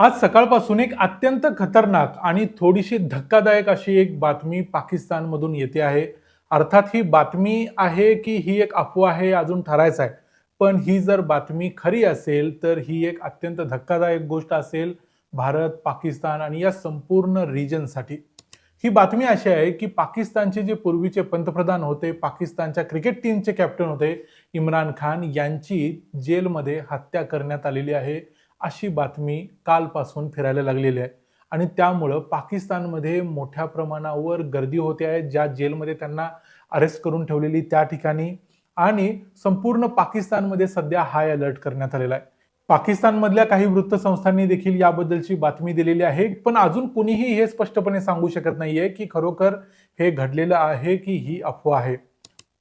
आज सकाळपासून एक अत्यंत खतरनाक आणि थोडीशी धक्कादायक अशी एक बातमी पाकिस्तानमधून येते आहे. अर्थात ही बातमी आहे की ही एक अफवा आहे अजून ठरायचं आहे. पण ही जर बातमी खरी असेल तर ही एक अत्यंत धक्कादायक गोष्ट असेल भारत पाकिस्तान आणि या संपूर्ण रिजनसाठी ही बातमी अशी आहे की पाकिस्तानचे जे पूर्वीचे पंतप्रधान होते पाकिस्तानच्या क्रिकेट टीमचे कॅप्टन होते इम्रान खान यांची जेलमध्ये हत्या करण्यात आलेली आहे. अशी बातमी कालपासून फिरायला लागलेली आहे. आणि त्यामुळं पाकिस्तानमध्ये मोठ्या प्रमाणावर गर्दी होते आहे. ज्या जेलमध्ये त्यांना अरेस्ट करून ठेवलेली त्या ठिकाणी. आणि संपूर्ण पाकिस्तानमध्ये सध्या हाय अलर्ट करण्यात आलेला आहे. पाकिस्तानमधल्या काही वृत्तसंस्थांनी देखील याबद्दलची बातमी दिलेली आहे. पण अजून कुणीही हे स्पष्टपणे सांगू शकत नाहीये की खरोखर हे घडलेलं आहे की ही अफवा आहे.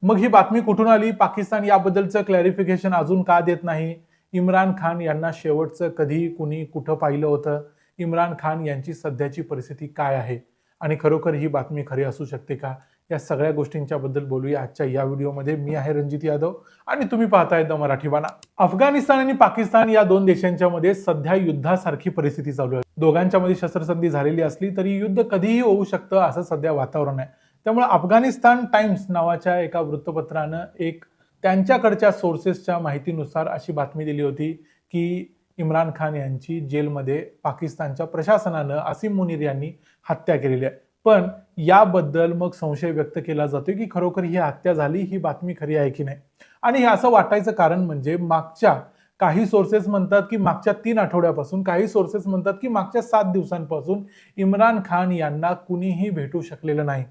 मग ही बातमी कुठून आली? पाकिस्तान याबद्दलचं क्लॅरिफिकेशन अजून का देत नाही? इम्रान खान यांना शेवटचं कधी कुणी कुठं पाहिलं होतं इम्रान खान यांची सध्याची परिस्थिती काय आहे? आणि खरोखर ही बातमी खरी असू शकते का? या सगळ्या गोष्टींच्या बद्दल बोलूया आजच्या या व्हिडिओमध्ये. मी आहे रणजित यादव आणि तुम्ही पाहताय द मराठी बाणा. अफगाणिस्तान आणि पाकिस्तान या दोन देशांच्या मध्ये सध्या युद्धासारखी परिस्थिती चालू आहे. दोघांच्या मध्ये शस्त्रसंधी झालेली असली तरी युद्ध कधीही होऊ शकतं असं सध्या वातावरण आहे. त्यामुळे अफगाणिस्तान टाइम्स नावाच्या एका वृत्तपत्रानं एक त्यांच्याकडच्या सोर्सेसच्या माहितीनुसार अशी बातमी दिली होती की इम्रान खान यांची जेलमध्ये पाकिस्तानच्या प्रशासनानं असीम मुनीर यांनी हत्या केलेली आहे. पण याबद्दल मग संशय व्यक्त केला जातोय की खरोखर ही हत्या झाली ही बातमी खरी आहे की नाही? आणि हे असं वाटायचं कारण म्हणजे मागच्या काही सोर्सेस म्हणतात की मागच्या तीन आठवड्यापासून काही सोर्सेस म्हणतात की मागच्या सात दिवसांपासून इम्रान खान यांना कुणीही भेटू शकलेलं नाही.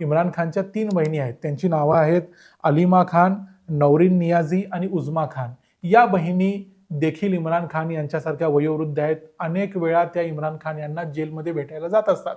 इम्रान खानच्या तीन बहिणी आहेत त्यांची नावं आहेत अलिमा खान नौरीन नियाझी आणि उजमा खान. या बहिणी देखील इम्रान खान यांच्यासारख्या वयोवृद्ध आहेत. अनेक वेळा त्या इम्रान खान यांना जेलमध्ये भेटायला जात असतात.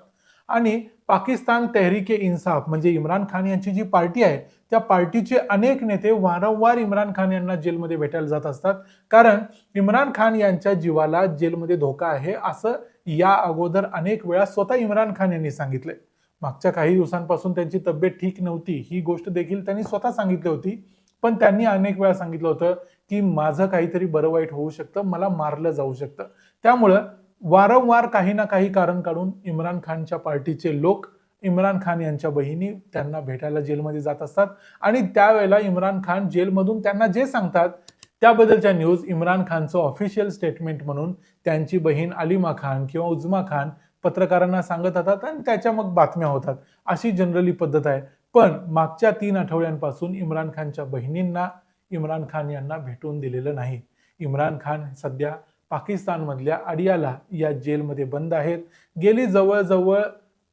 आणि पाकिस्तान तेहरीके इन्साफ म्हणजे इम्रान खान यांची जी पार्टी आहे त्या पार्टीचे अनेक नेते वारंवार इम्रान खान यांना जेलमध्ये भेटायला जात असतात. कारण इम्रान खान यांच्या जीवाला जेलमध्ये धोका आहे असं या अगोदर अनेक वेळा स्वतः इम्रान खान यांनी सांगितले मागच्या काही दिवसांपासून त्यांची तब्येत ठीक नव्हती. ही गोष्ट देखील त्यांनी स्वतः सांगितली होती. पण त्यांनी अनेक वेळा सांगितलं होतं की माझं काहीतरी बरं वाईट होऊ शकतं मला मारलं जाऊ शकतं. त्यामुळं वारंवार काही ना काही कारण काढून इम्रान खानच्या पार्टीचे लोक इम्रान खान यांच्या बहिणी त्यांना भेटायला जेलमध्ये जात असतात आणि त्यावेळेला इम्रान खान जेलमधून त्यांना जे सांगतात त्याबद्दलच्या न्यूज इम्रान खानचं ऑफिशियल स्टेटमेंट म्हणून त्यांची बहीण अलिमा खान किंवा उजमा खान पत्रकारांना सांगत होतात आणि त्याच्या मग बातम्या होतात. अशी जनरली पद्धत आहे. पण मागच्या तीन आठवड्यांपासून इम्रान खानच्या बहिणींना इम्रान खान यांना भेटून दिलेलं नाही. इम्रान खान सध्या पाकिस्तानमधल्या अडियाला या जेलमध्ये बंद आहेत. गेली जवळजवळ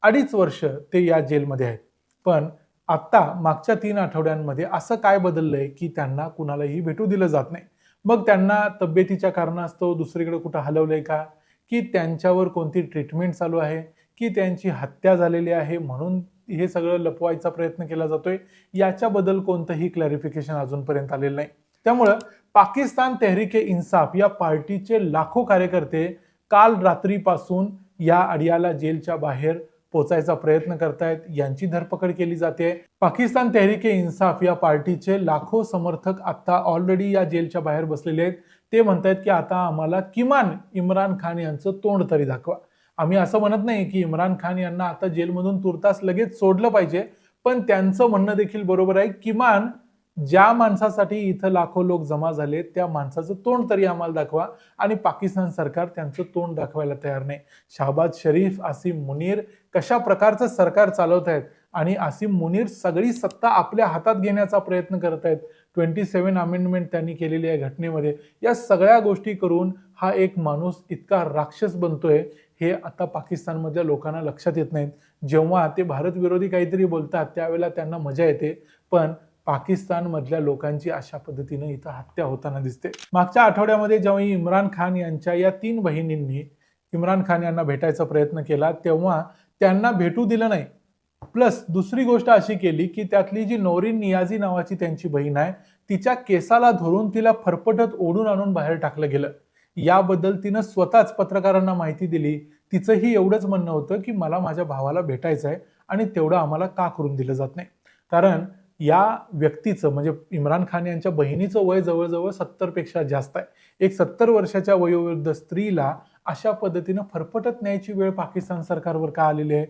अडीच वर्ष ते या जेलमध्ये आहेत. पण आत्ता मागच्या तीन आठवड्यांमध्ये असं काय बदललंय की त्यांना कुणालाही भेटू दिलं जात नाही. मग त्यांना तब्येतीच्या कारणास्तव दुसरीकडे कुठं हलवलंय का? की त्यांच्यावर कोणती ट्रीटमेंट चालू आहे? की त्यांची हत्या झालेली आहे? म्हणून हे सगळं लपवायचा प्रयत्न केला जातोय. याच्याबद्दल कोणतंही क्लॅरिफिकेशन अजूनपर्यंत आलेलं नाही. त्यामुळं पाकिस्तान तेहरिके इन्साफ या पार्टीचे लाखो कार्यकर्ते काल रात्रीपासून या अडियाला जेलच्या बाहेर पोचायचा प्रयत्न करतायत. यांची धरपकड केली जाते. पाकिस्तान तेहरिके इन्साफ या पार्टीचे लाखो समर्थक आता ऑलरेडी या जेलच्या बाहेर बसलेले आहेत. ते म्हणतायत की आता आम्हाला किमान इम्रान खान यांचं तोंड तरी दाखवा. आम्ही असं म्हणत नाही की इम्रान खान यांना आता जेलमधून तुर्तास लगेच सोडलं पाहिजे पण त्यांचं म्हणणं देखील बरोबर आहे. किमान ज्या माणसासाठी इथं लाखो लोक जमा झाले त्या माणसाचं तोंड तरी आम्हाला दाखवा आणि पाकिस्तान सरकार त्यांचं तोंड दाखवायला तयार नाही. शहबाज शरीफ आसिम मुनीर कशा प्रकारचं सरकार चालवत आहेत आणि आसिम मुनीर सगळी सत्ता आपल्या हातात घेण्याचा प्रयत्न करत आहेत. ट्वेंटी सेवन अमेंडमेंट त्यांनी केलेली आहे घटनेमध्ये. या सगळ्या गोष्टी करून हा एक माणूस इतका राक्षस बनतोय हे आता पाकिस्तानमधल्या लोकांना लक्षात येत नाहीत. जेव्हा ते भारतविरोधी काहीतरी बोलतात त्यावेळेला त्यांना मजा येते पण पाकिस्तानमधल्या लोकांची अशा पद्धतीनं इथं हत्या होताना दिसते. मागच्या आठवड्यामध्ये जेव्हा इम्रान खान यांच्या या तीन बहिणींनी इम्रान खान यांना भेटायचा प्रयत्न केला तेव्हा त्यांना भेटू दिलं नाही. प्लस दुसरी गोष्ट अशी केली की त्यातली जी नोरीन नियाझी नावाची त्यांची बहीण आहे तिच्या केसाला धरून तिला फरफटत ओढून आणून बाहेर टाकलं गेलं. याबद्दल तिनं स्वतःच पत्रकारांना माहिती दिली. तिचंही एवढंच म्हणणं होतं की मला माझ्या भावाला भेटायचं आहे आणि तेवढं आम्हाला का करून दिलं जात नाही. कारण या व्यक्तीचं म्हणजे इम्रान खान यांच्या बहिणीचं वय जवळजवळ सत्तरपेक्षा जास्त आहे. एक सत्तर वर्षाच्या वयोवृद्ध स्त्रीला अशा पद्धतीनं फरफटत न्यायची वेळ पाकिस्तान सरकारवर का आलेली आहे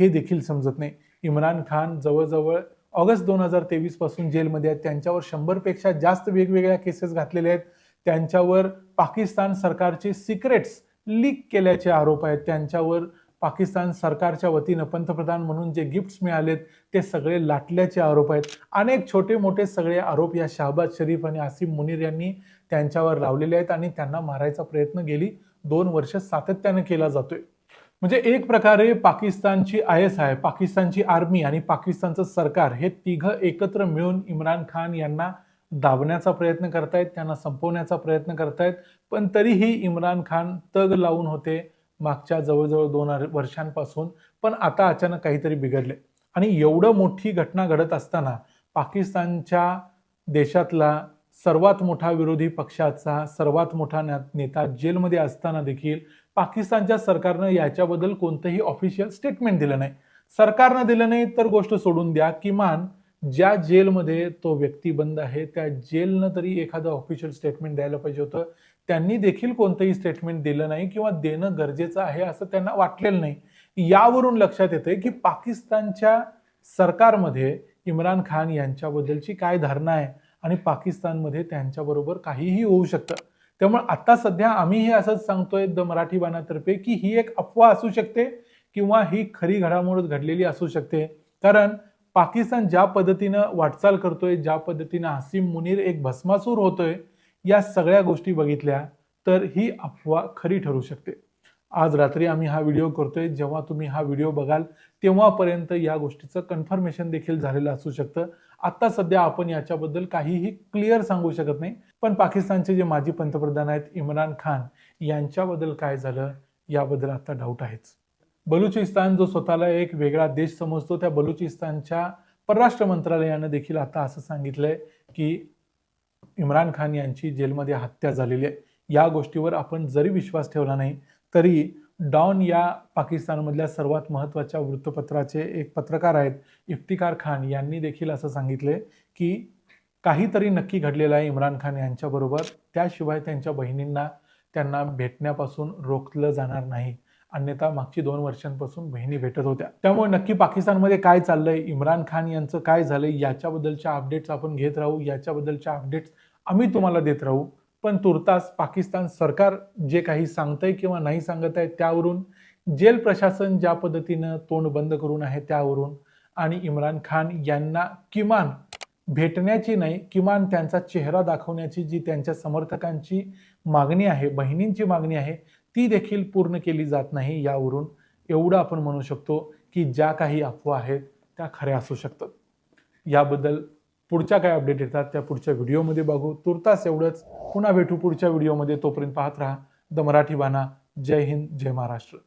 हे देखील समजत नाही. इम्रान खान जवळजवळ ऑगस्ट दोन हजार तेवीसपासून जेलमध्ये आहेत. त्यांच्यावर शंभरपेक्षा जास्त वेगवेगळ्या केसेस घातलेल्या आहेत. त्यांच्यावर पाकिस्तान सरकारचे सिक्रेट्स लीक केल्याचे आरोप आहेत. त्यांच्यावर पाकिस्तान सरकारच्या वतीनं पंतप्रधान म्हणून जे गिफ्ट्स मिळालेत ते सगळे लाटल्याचे आरोप आहेत. अनेक छोटे मोठे सगळे आरोप या शहाबाद शरीफ आणि आसिम मुनीर यांनी त्यांच्यावर लावलेले आहेत आणि त्यांना मारायचा प्रयत्न गेली. दोन वर्ष सातत्यानं केला जातोय. म्हणजे एक प्रकारे पाकिस्तानची आय एस आय पाकिस्तानची आर्मी आणि पाकिस्तानचं सरकार हे तिघं एकत्र मिळून इम्रान खान यांना दाबण्याचा प्रयत्न करतायत त्यांना संपवण्याचा प्रयत्न करतायत. पण तरीही इम्रान खान तग लावून होते मागच्या जवळजवळ दोन वर्षांपासून. पण आता अचानक काहीतरी बिघडले. आणि एवढं मोठी घटना घडत असताना पाकिस्तानच्या देशातला सर्वात मोठा विरोधी पक्षाचा सर्वात मोठा नेता जेलमध्ये असताना देखील पाकिस्तानच्या सरकारनं याच्याबद्दल कोणतंही ऑफिशियल स्टेटमेंट दिलं नाही. सरकारनं दिलं नाही तर गोष्ट सोडून द्या. किमान ज्या जेलमध्ये तो व्यक्ती बंद आहे त्या जेलनं तरी एखादं ऑफिशियल स्टेटमेंट द्यायला पाहिजे होतं. त्यांनी देखील कोणतंही स्टेटमेंट दिलं नाही किंवा देणं गरजेचं आहे असं त्यांना वाटलेलं नाही. यावरून लक्षात येते की पाकिस्तानच्या सरकारमध्ये इम्रान खान यांच्याबद्दलची काय धारणा आहे? आणि पाकिस्तानमध्ये त्यांच्याबरोबर काहीही होऊ शकतं. त्यामुळे आता सध्या आम्ही हे असंच सांगतोय द मराठी बाणातर्फे की ही एक अफवा असू शकते किंवा ही खरी घडामोड घडलेली असू शकते. कारण पाकिस्तान ज्या पद्धतीनं वाटचाल करतोय ज्या पद्धतीनं हसीम मुनीर एक भस्मासूर होतोय या सगळ्या गोष्टी बघितल्या तर ही अफवा खरी ठरू शकते. आज रात्री आम्ही हा व्हिडिओ करतोय जेव्हा तुम्ही हा व्हिडिओ बघाल तेव्हापर्यंत या गोष्टीचं कन्फर्मेशन देखील झालेलं असू शकतं. आता सध्या आपण याच्याबद्दल काहीही क्लिअर सांगू शकत नाही. पण पाकिस्तानचे जे माजी पंतप्रधान आहेत इम्रान खान यांच्याबद्दल काय झालं याबद्दल आता डाऊट आहेच. बलुचिस्तान जो स्वतःला एक वेगळा देश समजतो त्या बलुचिस्तानच्या परराष्ट्र मंत्रालयानं देखील आता असं सांगितलंय की इम्रान खान यांची जेलमध्ये हत्या झालेली आहे. या गोष्टीवर आपण जरी विश्वास ठेवला नाही तरी डॉन या पाकिस्तानमधल्या सर्वात महत्त्वाच्या वृत्तपत्राचे एक पत्रकार आहेत इफ्तिकार खान. यांनी देखील असं सांगितले की काहीतरी नक्की घडलेलं आहे इम्रान खान यांच्याबरोबर. त्याशिवाय त्यांच्या बहिणींना त्यांना भेटण्यापासून रोखलं जाणार नाही. अन्यथा मागची दोन वर्षांपासून बहिणी भेटत होत्या. त्यामुळे नक्की पाकिस्तानमध्ये काय चाललंय इम्रान खान यांचं काय झालंय याच्याबद्दलच्या अपडेट्स आपण घेत राहू. याच्याबद्दलच्या अपडेट्स आम्ही तुम्हाला देत राहू. पण तुर्तास पाकिस्तान सरकार जे काही सांगतंय किंवा नाही सांगत आहे त्यावरून जेल प्रशासन ज्या पद्धतीनं तोंड बंद करून आहे त्यावरून आणि इम्रान खान यांना किमान भेटण्याची नाही किमान त्यांचा चेहरा दाखवण्याची जी त्यांच्या समर्थकांची मागणी आहे बहिणींची मागणी आहे ती देखील पूर्ण केली जात नाही यावरून एवढं आपण म्हणू शकतो की ज्या काही अफवा आहेत त्या खऱ्या असू शकतात. याबद्दल पुढच्या काय अपडेट येतात त्या पुढच्या व्हिडिओमध्ये बघू. तुर्तास एवढंच. पुन्हा भेटू पुढच्या व्हिडिओमध्ये तोपर्यंत पाहत राहा. द मराठी बाणा. जय हिंद जय महाराष्ट्र.